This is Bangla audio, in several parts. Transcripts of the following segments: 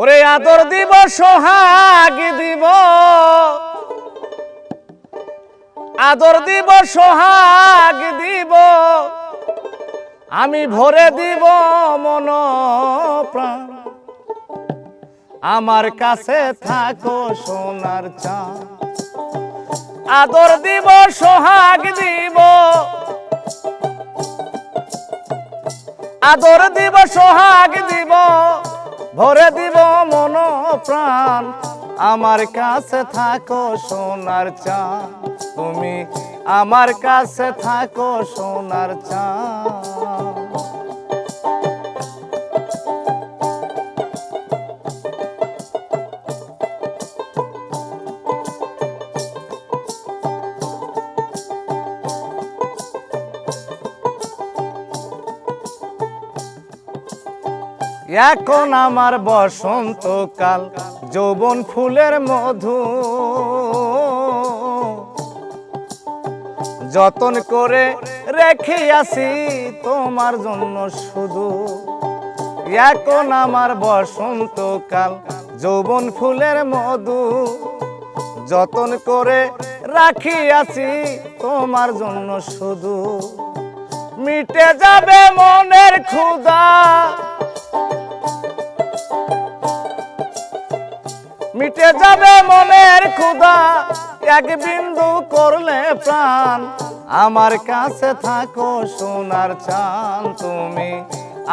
ওরে আদর দিব, সোহাগ দিব। আদর দিব, সোহাগ দিব। আমি ভরে দিব মন প্রাণ আমার কাছে থাকো সোনার চা আদর দিব, সোহাগ দিব। আদর দিব, সোহাগ দিব। ভরে দিব মন প্রাণ। আমার কাছে থাকো সোনার চা তুমি আমার কাছে থাকো সোনার চা এখন আমার বসন্তকাল, যৌবন ফুলের মধু। যতন করে রেখে আসি তোমার জন্য শুধু। এখন আমার বসন্তকাল, যৌবন ফুলের মধু। যতন করে রাখি আছি তোমার জন্য শুধু। মিটে যাবে মনের ক্ষুদা মিটে যাবে মনের ক্ষুদা এক বিন্দু করলে প্রাণ। আমার কাছে থাকো সোনার চান তুমি।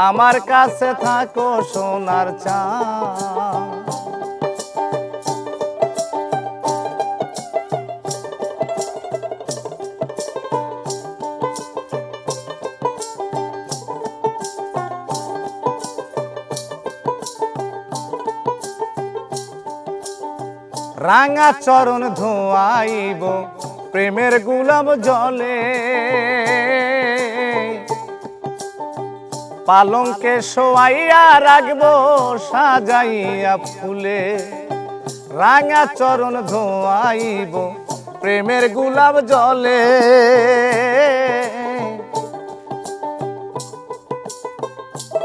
আমার কাছে থাকো সোনার চান রাঙা চরণ ধোয়াইব, প্রেমের গুলাম জলে। পালঙ্কে শোয়াইয়া রাখব, সাজাইয়া ফুলে। রাঙা চরণ ধোয়াইব, প্রেমের গুলাব জলে।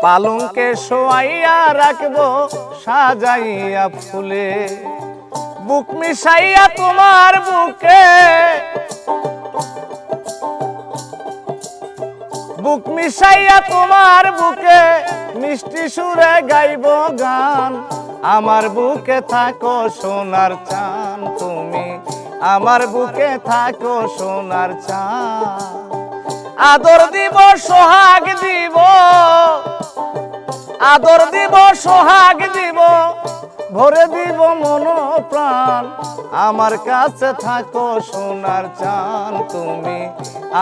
পালঙ্কে শোয়াইয়া রাখব, সাজাইয়া ফুলে। বুক মিশাইয়া তোমার বুকে। বুক মিশাইয়া তোমার বুকে মিষ্টি সুরে গাইব গান। আমার বুকে থাকো সোনার চান তুমি। আমার বুকে থাকো সোনার চান আদর দিব, সোহাগ দিব। আদর দিব, সোহাগ দিব। ভরে দিব মন প্রাণ আমার কাছে থাকো সোনার চান তুমি।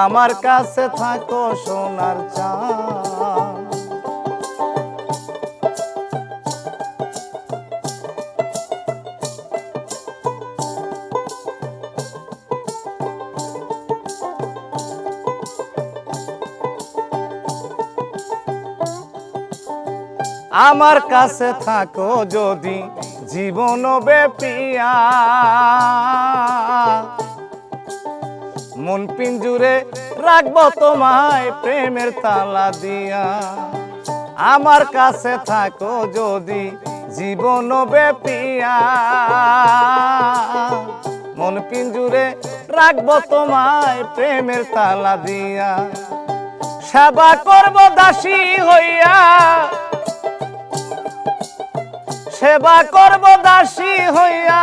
আমার কাছে থাকো সোনার চান আমার কাছে থাকো যদি জীবন বেপিয়া মন পিঞ্জুরে রাখব তোমায় প্রেমের তালা দিয়া। আমার কাছে থাকো যদি জীবন বেপিয়া মন পিঞ্জুরে রাখব তোমায় প্রেমের তালা দিয়া। সেবা করব দাসী হইয়া সেবা করব দাসী হইয়া।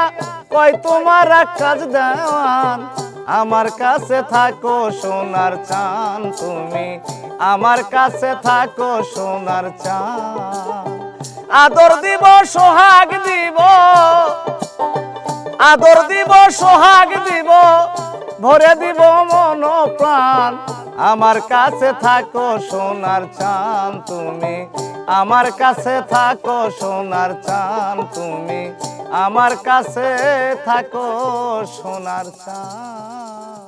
কই তোমার কাজ দেওয়ান, আমার কাছে থাকো সোনার চান তুমি, আমার কাছে থাকো সোনার চান। আদর দিব, সোহাগ দিব, আদর দিব, সোহাগ দিব, ভরে দিব মন প্রাণ আমার কাছে থাকো সোনার চান তুমি আমার কাছে থাকো সোনার চান তুমি। আমার কাছে থাকো সোনার চান